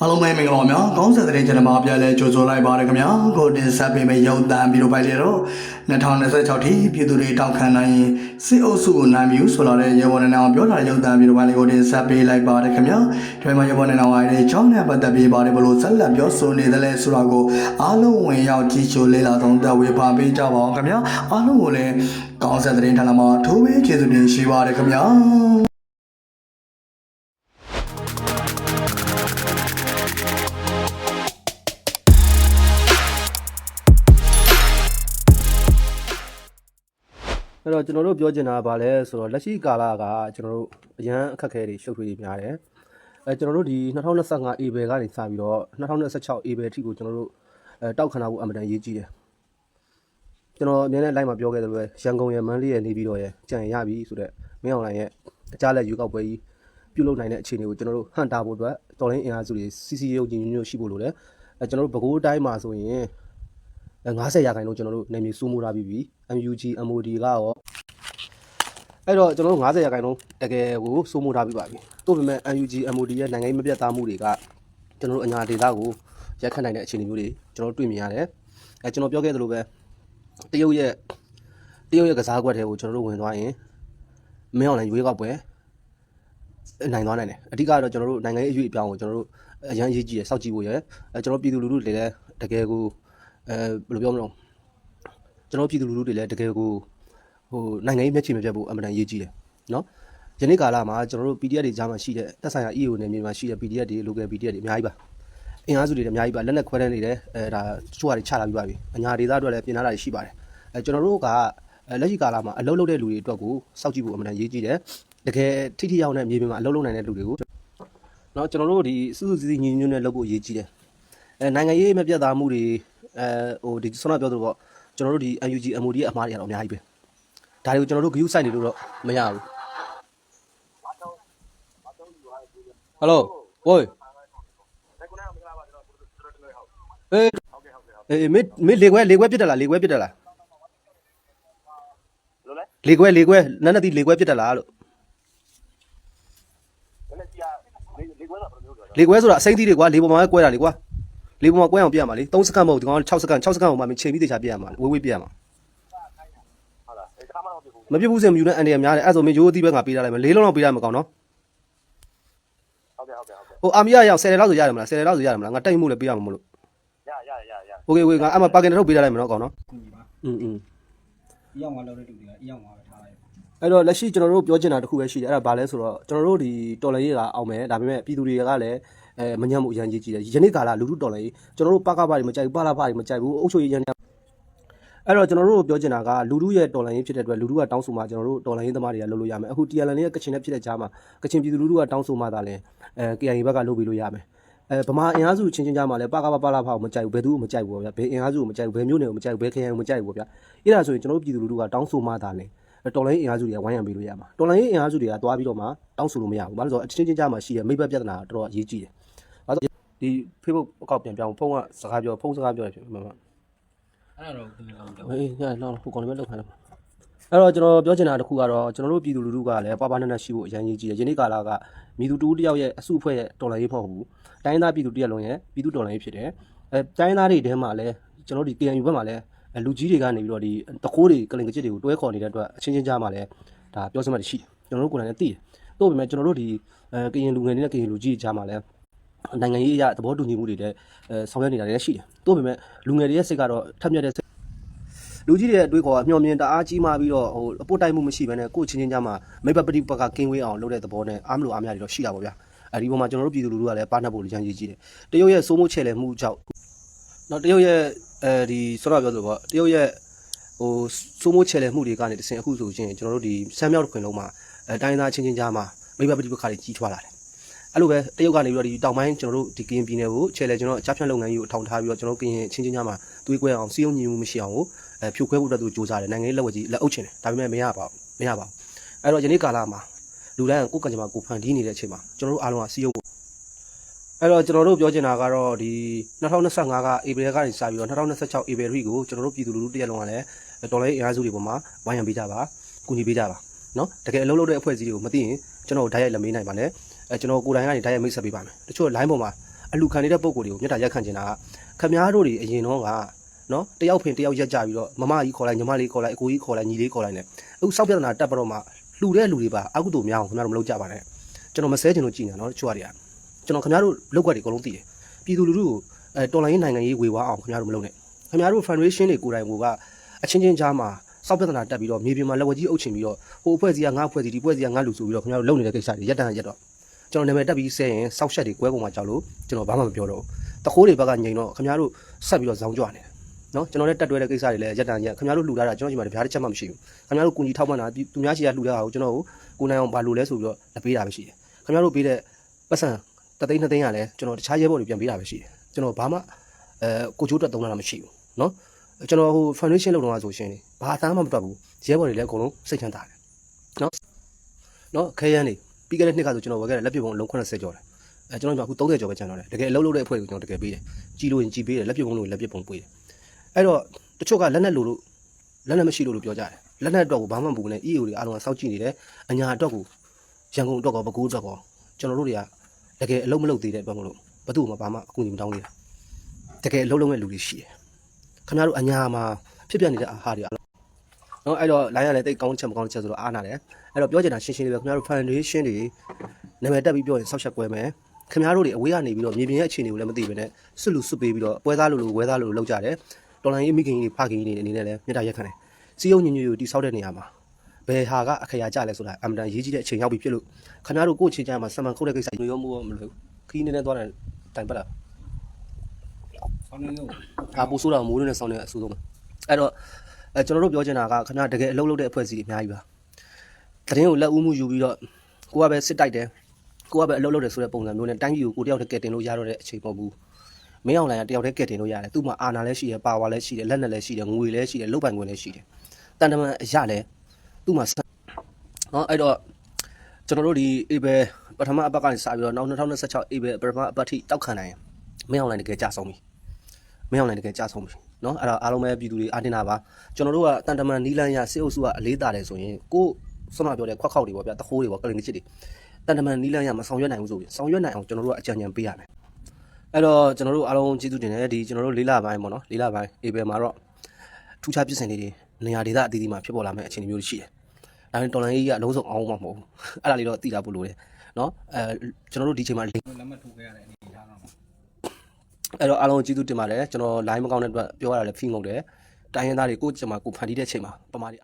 အားလုံးပဲမင်္ဂလာပါများကောင်းဆက်တဲ့ channel မှာပြန်လဲကြိုဆိုလိုက်ပါရခင်ဗျာကိုတင်ဆက်ပေးမယ့်ရုပ်သံဗီဒီယိုဖိုင်လေးတော့2026ထိပြည်သူတွေတောက်ခံနိုင်ရင်စစ်အုပ်စုကိုနိုင်ပြီဆိုလာတဲ့ရေဝန်နေအောင်ပြောလာတဲ့ရုပ်သံဗီဒီယိုဖိုင်လေးကိုတင်ဆက်ပေးလိုက်ပါရခင်ဗျာဒီမှာရေဝန်နေအောင်ရဲ့အကြောင်းနဲ့ပတ်သက်ပြီးပါတယ်ဘလို့ဆက်လက်ပြောဆိုနေတယ်လဲဆိုတာကိုအားလုံးဝင်ရောက်ကြည့်ရှုလေ့လာသုံးသပ်ဝေဖန်ပေးကြပါအောင်ခင်ဗျာအားလုံးကိုလည်းကောင်းဆက်တဲ့ channel မှာထိုးပေးကျေးဇူးတင်ရှိပါရခင်ဗျာ အဲ့တော့ကျွန်တော်တို့ပြောချင်တာကဘာလဲဆိုတော့လက်ရှိကာလကကျွန်တော်တို့အရန်အခက်အခဲတွေရှုပ်ထွေးတွေများတယ်အဲကျွန်တော်တို့ဒီ2025 April ကနေစပြီးတော့2026 April အထိကိုကျွန်တော်တို့အဲတောက်ခဏဖို့အမှန်တန်ရေးကြည့်တယ်ကျွန်တော်အများနဲ့ live မှာပြောခဲ့သလိုပဲရန်ကုန်ရဲ့မန္တလေးရဲ့နေပြည်တော်ရဲ့ကြံရပြီဆိုတော့မင်းအောင်လိုင်းရဲ့အကြလက်ရွေးကောက်ပွဲကြီးပြုလုပ်နိုင်တဲ့အခြေအနေကိုကျွန်တော်တို့ဟန်တာဖို့အတွက်တော်လိုင်းအင်အားစုတွေစီစီရုပ်ကြီးညွှန်းညွှန်းရှိဖို့လိုတယ်အဲကျွန်တော်တို့ပဲခူးတိုင်းမှာဆိုရင် 50ရာခိုင်နှုန်းကျွန်တော်တို့နေမြေစိုးမိုးထားပြီးပြီ MUG MOD ကရောအဲ့တော့ကျွန်တော်တို့90ရာခိုင်နှုန်းတကယ်ကိုစိုးမိုးထားပြီးပါပြီ။သို့ပေမဲ့ UNG MOD ရဲ့နိုင်ငံရေးမပြတ်သားမှုတွေကကျွန်တော်တို့အညာဒေသကိုရက်ခတ်နိုင်တဲ့အခြေအနေမျိုးတွေကျွန်တော်တို့တွေ့မြင်ရတယ်။အဲကျွန်တော်ပြောခဲ့သလိုပဲတရုတ်ရဲ့တရုတ်ရဲ့ကစားကွက်တွေကိုကျွန်တော်တို့ဝင်သွားရင်မင်းအောင်လည်းရွေးကောက်ပွဲနိုင်သွားနိုင်တယ်။အဓိကတော့ကျွန်တော်တို့နိုင်ငံရေးအရွေးအပြောင်းကိုကျွန်တော်တို့အရန်အရေးကြီးရစောက်ကြည့်ဖို့ရယ်အဲကျွန်တော်ပြည်သူလူထုတွေလည်းတကယ်ကို အဲဘယ်လိုပြောမလဲကျွန်တော်ပြည်သူလူထုတွေလည်းတကယ်ကိုဟိုနိုင်ငံရေးမျက်ခြေမပြတ်ဖို့အမှန်တန်ရေးကြည့်တယ်နော်ယနေ့ကာလမှာကျွန်တော်တို့ PDF တွေကြားမှာရှိတဲ့တက်ဆိုင်ရာ EO နယ်မြေမှာရှိတဲ့ PDF တွေ local PDF တွေအများကြီးပါအင်အားစုတွေလည်းအများကြီးပါလက်နက်ခွဲတန်းနေတယ်အဲဒါတချို့ဟာတွေချလာပြီးပါပြီအညာဒေသအတွက်လည်းပြင်လာတာရှိပါတယ်အဲကျွန်တော်တို့ကလက်ရှိကာလမှာအလုပ်လုပ်တဲ့လူတွေအတွက်ကိုစောင့်ကြည့်ဖို့အမှန်တန်ရေးကြည့်တယ်တကယ်ထိထိရောက်တဲ့မြေပြင်မှာအလုပ်လုပ်နိုင်တဲ့လူတွေကိုနော်ကျွန်တော်တို့ဒီစုစုစည်းစည်းညီညွတ်နဲ့လုပ်ဖို့ရေးကြည့်တယ်အဲနိုင်ငံရေးမပြတ်သားမှုတွေ အဲဟိုဒီဆောနာပြောသလိုပေါ့ကျွန်တော်တို့ဒီ UNG MOD ရဲ့အမှားတွေကတော့အများကြီးပဲဒါတွေကိုကျွန်တော်တို့ view site နေလို့တော့မရဘူးဟယ်လိုဝိုးအေးအေးမေမေလေခွဲလေခွဲပြစ်တယ်လားလေခွဲပြစ်တယ်လားလေခွဲလေခွဲနန်းနတိလေခွဲပြစ်တယ်လားလို့လေခွဲဆိုတာအစိမ့်သီးတွေကွာလေပေါ်မှာကွဲတာလေကွာ လေပေါ်မှာကွဲအောင်ပြရမှာလေ3စက္ကန့်မဟုတ်ဒီကောင်6စက္ကန့်6စက္ကန့်ဟိုမှာမချိန်ပြီးတေချာပြရမှာဝေးဝေးပြရမှာ မပြစ်ဘူးစင်မယူတဲ့အန်ဒီရများတယ်အဲ့ဆိုမင်းရိုးအသီးပဲငါပေးထားလိုက်မယ်လေးလုံးတော့ပေးရမှာကောင်းနော် ဟုတ်ကဲ့ဟုတ်ကဲ့ဟုတ်ကဲ့ ဟိုအာမီယာရောက်10လောက်ဆိုရတယ်မလား10လောက်ဆိုရတယ်မလားငါတိုက်မှုလည်းပေးရမှာမလို့ ရရရရ โอเคโอเคငါအမပါကင်ထုတ်ပေးထားလိုက်မယ်နော်ကောင်းနော် ကူညီပါ อืมอืม အရောက်မှာလောက်တဲ့တူတွေကအရောက်မှာပဲထားလိုက် အဲ့တော့လက်ရှိကျွန်တော်တို့ပြောချင်တာတစ်ခုပဲရှိတယ်အဲ့ဒါဘာလဲဆိုတော့ကျွန်တော်တို့ဒီတော်လန်ရေးကအောင်မယ်ဒါပေမဲ့ပြည်သူတွေကလည်း အဲမညံ့မှုအရန်ကြီးကြီးတယ်ယနေ့ကာလလူထုတော်လန်ရေးကျွန်တော်တို့ပကပတွေမကြိုက်ဘူးပလာပတွေမကြိုက်ဘူးအုပ်ချုပ်ရေးရန်အဲ့တော့ကျွန်တော်တို့ပြောချင်တာကလူထုရဲ့တော်လန်ရေးဖြစ်တဲ့အတွက်လူထုကတောင်းဆိုမှကျွန်တော်တို့တော်လန်ရေးသမားတွေကလုပ်လို့ရမယ်အခု TLN ရဲ့ကချင်နဲ့ဖြစ်တဲ့ကြားမှာကချင်ပြည်သူလူထုကတောင်းဆိုမှသာလဲအဲ KIA ဘက်ကလုပ်ပြီးလို့ရမယ်အဲဗမာအင်အားစုချင်းချင်းကြားမှာလဲပကပပလာဖကိုမကြိုက်ဘူးဘယ်သူကိုမကြိုက်ဘူးဗျာဘယ်အင်အားစုကိုမကြိုက်ဘူးဘယ်မျိုးနယ်ကိုမကြိုက်ဘူးဘယ်ခရိုင်ကိုမကြိုက်ဘူးဗျာအဲ့ဒါဆိုရင်ကျွန်တော်တို့ပြည်သူလူထုကတောင်းဆိုမှသာလဲတော်လိုင်းအင်အားစုတွေကဝိုင်းရံပေးလို့ရမှာတော်လိုင်းအင်အားစုတွေကတွားပြီးတော့မှတောင်းဆိုလို့မရဘူးဘာလို့လဲဆိုတော့အချင်းချင်းကြားမှာရှိတဲ့မိဘပြဿနာတော်တော်အရေးကြီးတယ်ဘာလို့ ဒီ Facebook အကောင့်ပြန်ပြောင်းဖုန်းကစကားပြောဖုန်းစကားပြောတယ်ဖြစ်မှာမှာအဲ့ဒါတော့ကူညီအောင်တော့အေးညတော့ဟိုကောင်လည်းလောက်ခိုင်းတယ်အဲ့တော့ကျွန်တော်ပြောချင်တာတစ်ခုကတော့ကျွန်တော်တို့ပြည်သူလူထုကလည်းပွားပွားနက်နက်ရှိဖို့အရင်ကြီးကြီးတယ်ယနေ့ကာလကမိသူတူတယောက်ရဲ့အစုအဖွဲ့ရဲ့တော်လှန်ရေးမဟုတ်ဘူးတိုင်းသားပြည်သူတရက်လုံးရဲ့ပြည်သူတော်လှန်ရေးဖြစ်တယ်အဲတိုင်းသားတွေထဲမှာလည်းကျွန်တော်တို့ဒီ KNU ဘက်မှာလည်းလူကြီးတွေကနေပြီးတော့ဒီတကိုးတွေကလင်ကကြစ်တွေကိုတွဲခေါ်နေတဲ့အတွက်အချင်းချင်းကြားမှာလည်းဒါပြောစမှတ်ရှိတယ်ကျွန်တော်တို့ကိုယ်တိုင်လည်းသိတယ်တို့ပေမဲ့ကျွန်တော်တို့ဒီအဲကရင်လူငယ်တွေနဲ့ကရင်လူကြီးတွေကြားမှာလည်း နိုင်ငံရေးအရသဘောတူညီမှုတွေလည်းအဲဆောင်ရွက်နေတာတွေလည်းရှိတယ်တို့ပေမဲ့လူငယ်တွေရဲ့စိတ်ကတော့ထက်မြက်တဲ့စိတ်လူကြီးတွေရဲ့အတွေးခေါ်ကမျှော်မြင်တအားကြီးမှပြီးတော့ဟိုအပုတ်တိုက်မှုမရှိဘဲနဲ့ကိုယ့်ချင်းချင်းကြားမှာမိဘပတိပကကင်းဝေးအောင်လုပ်တဲ့သဘောနဲ့အားမလို့အားမရတွေတော့ရှိတာပေါ့ဗျာအဲဒီပေါ်မှာကျွန်တော်တို့ပြည်သူလူထုကလည်းပါနှပ်ဖို့လမ်းကြီးကြီးတယ်တရုတ်ရဲ့စိုးမိုးချဲ့လဲမှုကြောင့်နော်တရုတ်ရဲ့အဲဒီဆောတော့ပြောဆိုပေါ့တရုတ်ရဲ့ဟိုစိုးမိုးချဲ့လဲမှုတွေကနေတဆင်အခုဆိုရှင်ကျွန်တော်တို့ဒီဆမ်းမြောက်တစ်ခွင်လုံးမှာအဲတိုင်းသားချင်းချင်းကြားမှာမိဘပတိပကတွေကြီးထွားလာတယ် အဲ့လိုပဲတရုတ်ကနေပြီးတော့ဒီတောင်ပိုင်းကျွန်တော်တို့ဒီကရင်ပြည်နယ်ကိုချဲလဲကျွန်တော်အကြဖြတ်လုပ်ငန်းကြီးကိုအထောင်ထားပြီးတော့ကျွန်တော်ကရင်ချင်းချင်းကြားမှာတွေးကွဲအောင်စီးရုံညီမှုမရှိအောင်ကိုအဲဖြိုခွဲဖို့အတွက်သူစူးစမ်းတယ်နိုင်ငံရေးလက်ဝဲကြီးလက်အုပ်ချင်တယ်ဒါပေမဲ့မရပါဘူးမရပါဘူးအဲ့တော့ယနေ့ကာလမှာလူတိုင်းကကိုယ်ကံကြမ္မာကိုဖန်တီးနေတဲ့အချိန်မှာကျွန်တော်တို့အားလုံးကစီးရုံဖို့အဲ့တော့ကျွန်တော်တို့ပြောချင်တာကတော့ဒီ2025ကဧပြီလကနေစပြီးတော့2026ဧပြီထိကိုကျွန်တော်တို့ပြည်သူလူထုတရက်လုံးကလည်းတော်လိုင်းအင်အားစုတွေပေါ်မှာဝိုင်းရံပေးကြပါကူညီပေးကြပါနော်တကယ်အလုံးလုံးတဲ့အဖွဲ့အစည်းတွေကိုမသိရင်ကျွန်တော်ဓာတ်ရိုက်လက်မေးနိုင်ပါနဲ့ အဲကျွန်တော်ကိုယ်တိုင်ကနေဓာတ်ရိုက်မိတ်ဆက်ပေးပါမယ်တချို့ line ပေါ်မှာအလူခံနေတဲ့ပုံကိုယ်တွေကိုမြတ်တာရက်ခံနေတာကခမားတို့တွေအရင်တော့ကနော်တယောက်ဖင်တယောက်ရက်ကြပြီးတော့မမကြီးခေါ်လိုက်ညီမလေးခေါ်လိုက်အကိုကြီးခေါ်လိုက်ညီလေးခေါ်လိုက်နဲ့အခုစောက်ပြဿနာတက်ပြီးတော့မှလှူတဲ့လူတွေပါအကုသိုလ်များအောင်ခင်ဗျားတို့မလုပ်ကြပါနဲ့ကျွန်တော်မဆဲချင်လို့ကြည်နေတာနော်တချို့ကတွေကကျွန်တော်ခင်ဗျားတို့လောက်ွက်တွေအကုန်လုံးသိတယ်ပြည်သူလူထုကိုအဲတော်လိုင်းရေးနိုင်ငံရေးဝေဝါအောင်ခင်ဗျားတို့မလုပ်နဲ့ခင်ဗျားတို့ foundation တွေကိုယ်တိုင်ကအချင်းချင်းကြားမှာစောက်ပြဿနာတက်ပြီးတော့မြေပြင်မှာလက်ဝဲကြီးအုပ်ချင်ပြီးတော့ဟိုအဖွဲ့စီကငါအဖွဲ့စီဒီအဖွဲ့စီကငါလူဆိုပြီးတော့ခင်ဗျားတို့လုပ်နေတဲ့ကိစ္စတွေရက်တန်ရက်တော့ ကျွန်တော်နာမည်တက်ပြီးဆဲရင်စောက်ရှက်တွေကွဲကုန်မှာကြောက်လို့ကျွန်တော်ဘာမှမပြောတော့ဘူးတခိုးတွေဘက်ကငြိမ်တော့ခင်ဗျားတို့ဆက်ပြီးတော့ဇောင်းကြွနေတယ်နော်ကျွန်တော်လည်းတက်တွဲတဲ့ကိစ္စတွေလည်းရက်တန်ရက်ခင်ဗျားတို့လှူထားတာကျွန်တော်ဒီမှာတပြားတစ်ချက်မှမရှိဘူးခင်ဗျားတို့ကူညီထောက်ပံ့တာဒီသူများရှိရလှူထားတာကိုကျွန်တော်ကိုကိုနိုင်အောင်ဘာလို့လဲဆိုပြီးတော့လက်ပေးတာပဲရှိတယ်ခင်ဗျားတို့ပေးတဲ့ပတ်စံတသိန်းနှစ်သိန်းကလည်းကျွန်တော်တခြားရဲဘော်တွေပြန်ပေးတာပဲရှိတယ်ကျွန်တော်ဘာမှအဲကိုချိုးတက်သုံးတာမရှိဘူးနော်ကျွန်တော်ဟို foundation လုပ်တော့ဆိုရှင်လေဘာအသားမှမတွက်ဘူးရဲဘော်တွေလည်းအကုန်လုံးစိတ်ချမ်းသာတယ်နော်နော်ခဲရန်နေ ပြီးခဲ့တဲ့နှစ်ကဆိုကျွန်တော်ဝယ်ခဲ့တဲ့လက်ပြပုံအလုံး80ကျော်တယ်အဲကျွန်တော်ကအခု30ကျော်ပဲကျန်တော့တယ်တကယ်အလုပ်လုပ်တဲ့အဖွဲ့ကိုကျွန်တော်တကယ်ပေးတယ်ကြီးလို့ရင်ကြီးပေးတယ်လက်ပြပုံလို့လက်ပြပုံပေးတယ်အဲ့တော့တချို့ကလက်နဲ့လို့လို့လက်နဲ့မရှိလို့လို့ပြောကြတယ်လက်နဲ့အတွက်ကိုဘာမှမပူနဲ့ EO တွေအားလုံးကစောင့်ကြည့်နေတယ်အညာအတွက်ကိုရန်ကုန်အတွက်ကောပဲကူးအတွက်ကောကျွန်တော်တို့တွေကတကယ်အလုပ်မလုပ်သေးတဲ့အတွက်မလို့ဘသူ့မှဘာမှအကူအညီမတောင်းနေတာတကယ်အလုပ်လုပ်မဲ့လူတွေရှိတယ်ခင်ဗျားတို့အညာမှာဖြစ်ပြနေတဲ့အာဟာတွေအားလုံး နော်အဲ့တော့ line ရလည်းတိတ်ကောင်းချက်မကောင်းချက်ဆိုတော့အားနာတယ်အဲ့တော့ပြောချင်တာရှင်းရှင်းလေးပဲခင်ဗျားတို့ foundation တွေနာမည်တက်ပြီးပြောရင်ဆောက်ချက်ကွဲမယ်ခင်ဗျားတို့တွေအဝေးကနေပြီးတော့မြေပြင်ရဲ့အခြေအနေကိုလည်းမသိဘဲနဲ့စွတ်လူစွတ်ပေးပြီးတော့ပွဲသားလိုလိုဝဲသားလိုလိုလောက်ကြတယ်တော်လိုင်းရေးမိခင်ကြီးဖခင်ကြီးတွေအနေနဲ့လည်းမြေတားရက်ခံတယ်စီယုံညညညတိဆောက်တဲ့နေရာမှာဘယ်ဟာကအခရာကြလဲဆိုတာအမှန်တန်ရေးကြည့်တဲ့အချိန်ရောက်ပြီဖြစ်လို့ခင်ဗျားတို့ကိုယ့်ချင်းချမ်းမှာစမှန်ခုတ်တဲ့ကိစ္စညရောမှုရောမလို့ခီးနေနေသွားတယ်တိုင်ပတ်တာဆောင်းနေလို့အာပူဆိုးတာမိုးနဲ့ဆောင်းနေအဆူဆုံးပဲအဲ့တော့ အဲကျွန်တော်တို့ပြောချင်တာကခင်ဗျားတကယ်အလုပ်လုပ်တဲ့အဖွဲ့အစည်းတွေအများကြီးပါတရင်ကိုလက်ဦးမှုယူပြီးတော့ကိုကပဲစစ်တိုက်တယ်ကိုကပဲအလုပ်လုပ်တယ်ဆိုတဲ့ပုံစံမျိုးနဲ့တိုင်းပြည်ကိုကိုတယောက်တည်းကယ်တင်လို့ရတော့တဲ့အချိန်ပေါ့ဘူးမင်းအောင်လိုင်ကတယောက်တည်းကယ်တင်လို့ရတယ်သူ့မှာအာဏာလည်းရှိတယ်ပါဝါလည်းရှိတယ်လက်နက်လည်းရှိတယ်ငွေလည်းရှိတယ်လုပ်ပိုင်ခွင့်လည်းရှိတယ်တန်တမန်အရလည်းသူ့မှာဆက်နော်အဲ့တော့ကျွန်တော်တို့ဒီအေဘယ်ပထမအပတ်ကနေစပြီးတော့နောက်2026အေဘယ်ပထမအပတ်ထိတောက်ခံနိုင်ရင်မင်းအောင်လိုင်တကယ်ကြာဆုံးပြီမင်းအောင်လည်းတကယ်ကြဆုံးပြီ နော်အဲ့ဒါအားလုံးပဲပြည်သူတွေအားတင်းတာပါကျွန်တော်တို့ကတန်တမန်နီလန်ရစေအုပ်စုကအလေးတာတယ်ဆိုရင်ကိုစွမ်းမပြောတဲ့ခွက်ခေါက်တွေပေါ့ဗျာတခိုးတွေပေါ့ကလင်ချစ်တွေတန်တမန်နီလန်ရမဆောင်ရွက်နိုင်ဘူးဆိုရင်ဆောင်ရွက်နိုင်အောင်ကျွန်တော်တို့ကအကြံဉာဏ်ပေးရမယ်အဲ့တော့ကျွန်တော်တို့အားလုံးကျေးဇူးတင်တယ်ဒီကျွန်တော်တို့လေးလပိုင်းပေါ့နော်လေးလပိုင်းအေဘယ်မှာတော့ထူးခြားပြည့်စင်လေးတွေနေရာဒေသအသီးသီးမှာဖြစ်ပေါ်လာမယ့်အခြေအနေမျိုးရှိတယ်ဒါပေမဲ့တော်လန်ကြီးကအလုံးစုံအောင်မှမဟုတ်ဘူးအဲ့ဒါလေးတော့သိတာပို့လို့တယ်နော်အဲကျွန်တော်တို့ဒီချိန်မှာလက်မှတ်ထိုးခဲ့ရတဲ့အနေအထားတော့ အဲ့တော့အားလုံးကျေးဇူးတင်ပါတယ်ကျွန်တော် line မကောင်းတဲ့အတွက်ပြောရတာလည်းဖိငုံတယ်တိုင်းရင်းသားတွေကိုကျွန်မကိုဖန်တီးတဲ့ချိန်မှာပမာတိ